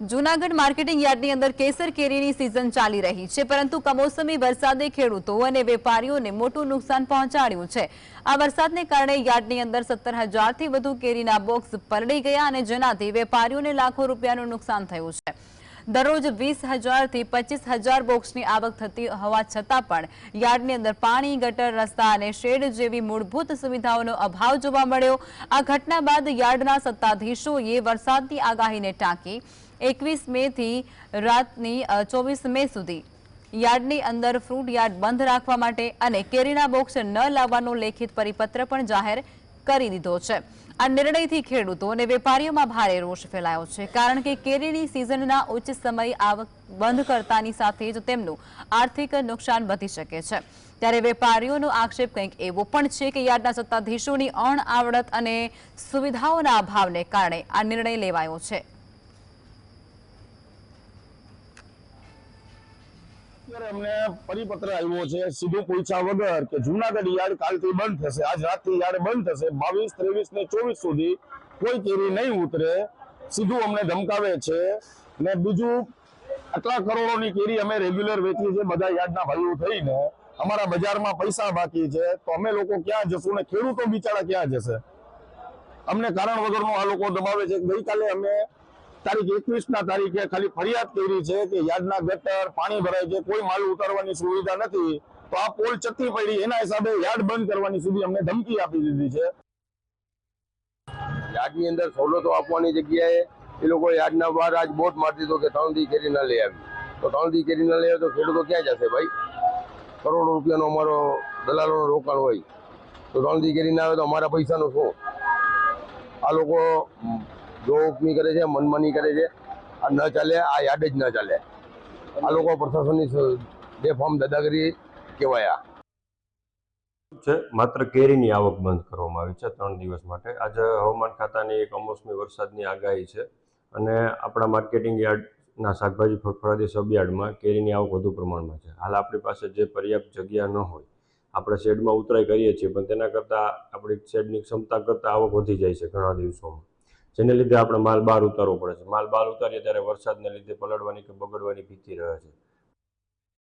Junagadh marketing યાર્ડની અંદર કેસર કેરીની season ચાલી રહી છે, પરંતુ કમોસમી વરસાદે ખેડૂતો અને વેપારીઓને મોટું નુકસાન પહોંચાડ્યું છે. આ વરસાદને કારણે યાર્ડની અંદર સત્તર હજારથી વધુ કેરીના બોક્સ પલળી ગયા અને જેનાથી વેપારીઓને લાખો રૂપિયાનું નુકસાન થયું છે. દરરોજ વીસ હજારથી પચીસ હજાર બોક્સની આવક થતી હોવા છતાં પણ યાર્ડની અંદર પાણી, ગટર, રસ્તા અને શેડ જેવી મૂળભૂત સુવિધાઓનો અભાવ જોવા મળ્યો. આ ઘટના બાદ યાર્ડના સત્તાધીશોએ વરસાદની આગાહીને ટાંકી એકવીસ મે થી રાતની ચોવીસ મે સુધી. યાર્ડની અંદર ફ્રૂટ યાર્ડ બંધ રાખવા માટે અને કેરીના બોક્સ ન લાવવાનો લેખિત પરિપત્ર પણ જાહેર કરી દીધો છે. આ નિર્ણયથી ખેડૂતો અને વેપારીઓમાં ભારે રોષ ફેલાયો છે, કારણ કે કેરીની સિઝનના ઉચ્ચ સમય આવક બંધ કરતાની સાથે જ તેમનું આર્થિક નુકસાન વધી શકે છે. ત્યારે વેપારીઓનો આક્ષેપ કંઈક એવો પણ છે કે યાર્ડના સત્તાધીશોની અણઆવડત અને સુવિધાઓના અભાવને કારણે આ નિર્ણય લેવાયો છે. અત્યારે અમને પરિપત્ર આવ્યો છે, સીધું પૂછ્યા વગર કે જુનાગઢ યાર્ડ કાલથી બંધ થશે, આજ રાતથી યાર્ડ બંધ થશે, બાવીસ, ત્રેવીસ ને ચોવીસ સુધી કોઈ કેરી નહીં ઉતરે. સીધું અમને ધમકાવે છે ને બીજું, આટલા કરોડોની કેરી અમે રેગ્યુલર વેચીએ છીએ બધા યાર્ડના ભાઈઓ થઈને. અમારા બજારમાં પૈસા બાકી છે, તો અમે લોકો ક્યાં જશું ને ખેડૂતો બિચારા ક્યાં જશે? અમને કારણ વગરનો આ લોકો દબાવે છે ગઈકાલે અમે તારીખ એકવીસ ના તારીખે ખાલી ફરિયાદ કરી છે કે યાર્ડના ગટર, પાણી ભરાય છે, કોઈ માલ ઉતારવાની સુવિધા નથી, તો આ પોલ ચત્તી પડી. એના હિસાબે યાર્ડ બંધ કરવાની સુધી અમને ધમકી આપી દીધી છે. યાર્ડની અંદર સવલતો આપવાની જગ્યાએ એ લોકો યાર્ડના બહાર આજ બોટ મારી દીધો કે ત્રણ દી કેરી ના લઈ આવી. તો ત્રણ દી કેરી ના લઈ આવે તો ખેડૂતો ક્યાં જશે ભાઈ? કરોડો રૂપિયાનો અમારો દલાલોનો રોકાણ હોય. તો ત્રણ દી કેરી ના આવે તો અમારા પૈસાનું શું? આ લોકો જોકમી કરે છે, મનમાની કરે છે, આ ન ચાલે, આ યાર્ડ જ ન ચાલે. આ લોકો પ્રશાસનની બેફામ દાદાગીરી કહેવાયા છે, માત્ર કેરીની આવક બંધ કરવામાં આવી છે ત્રણ દિવસ માટે. આજે હવામાન ખાતાની કમોસમી વરસાદની આગાહી છે અને આપણા માર્કેટિંગ યાર્ડના શાકભાજી ફળફળાદી સબયાર્ડમાં કેરીની આવક વધુ પ્રમાણમાં છે. હાલ આપણી પાસે જે પર્યાપ્ત જગ્યા ન હોય, આપણે શેડમાં ઉતરાઈ કરીએ છીએ, પણ તેના કરતાં આપણી શેડની ક્ષમતા કરતાં આવક વધી જાય છે ઘણા દિવસોમાં. જેને લીધે આપણે માલ બહાર ઉતારવો પડે છે. માલ બહાર ઉતારીએ ત્યારે વરસાદને લીધે પલળવાની કે બગડવાની ભીતિ રહે છે.